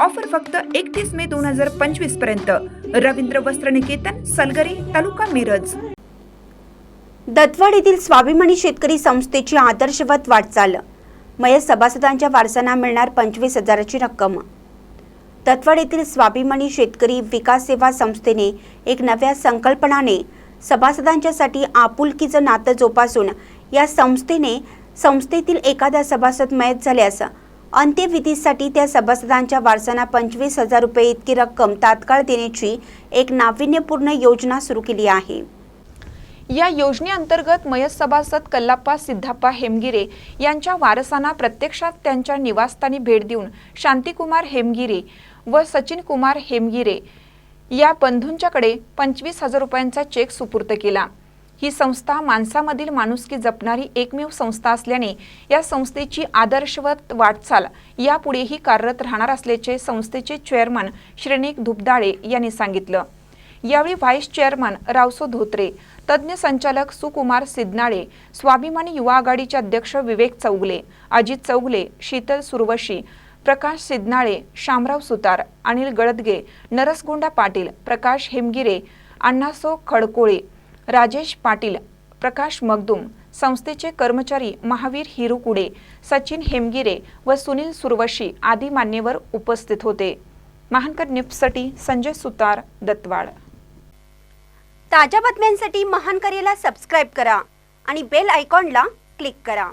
Offer फक्त एकतीस मे दोन हजार पंचवीसपर्यंत. रवींद्र वस्त्र निकेतन सलगरे तालुका मिरज. दत्तवाड येथील स्वाभिमानी शेतकरी संस्थेची आदर्शवत वाटचाल. मयत सभासदांच्या वारसांना मिळणार पंचवीस हजाराची रक्कम. दत्तवाड येथील स्वाभिमानी शेतकरी विकास सेवा संस्थेने एक नव्या संकल्पनाने सभासदांच्यासाठी आपुलकीचं नातं जोपासून या संस्थेने संस्थेतील एखादा सभासद मयत झाल्यास अंत्यविधीसाठी त्या सभासदांच्या वारसांना पंचवीस हजार रुपये इतकी रक्कम तात्काळ देण्याची एक नाविन्यपूर्ण योजना सुरू केली आहे. या योजनेअंतर्गत मयत सभासद कल्लाप्पा सिद्धाप्पा हेमगिरे यांच्या वारसांना प्रत्यक्षात त्यांच्या निवासस्थानी भेट देऊन शांतिकुमार हेमगिरे व सचिन कुमार हेमगिरे या बंधूंच्याकडे पंचवीस हजार रुपयांचा चेक सुपूर्द केला. ही संस्था माणसामधील माणुसकी जपणारी एकमेव संस्था असल्याने या संस्थेची आदर्शवत वाटचाल यापुढेही कार्यरत राहणार असल्याचे संस्थेचे चेअरमन श्रेणिक धुपदाळे यांनी सांगितलं. यावेळी व्हाईस चेअरमन रावसो धोत्रे तज्ज्ञ संचालक सुकुमार सिदनाळे स्वाभिमानी युवा आघाडीचे अध्यक्ष विवेक चौगले अजित चौगले शीतल सुरवशी प्रकाश सिद्नाळे शामराव सुतार अनिल गळदगे नरसगोंडा पाटील प्रकाश हेमगिरे अण्णासो खडकोळे राजेश पाटील प्रकाश मगदुम संस्थेचे कर्मचारी महावीर हिरुकुडे सचिन हेमगिरे व सुनील सुरवशी आदी मान्यवर उपस्थित होते. महानकर न्यूजसाठी संजय सुतार दत्तवाड. ताज्या बातम्यांसाठी महानकरेला सबस्क्राईब करा आणि बेल आयकॉनला क्लिक करा.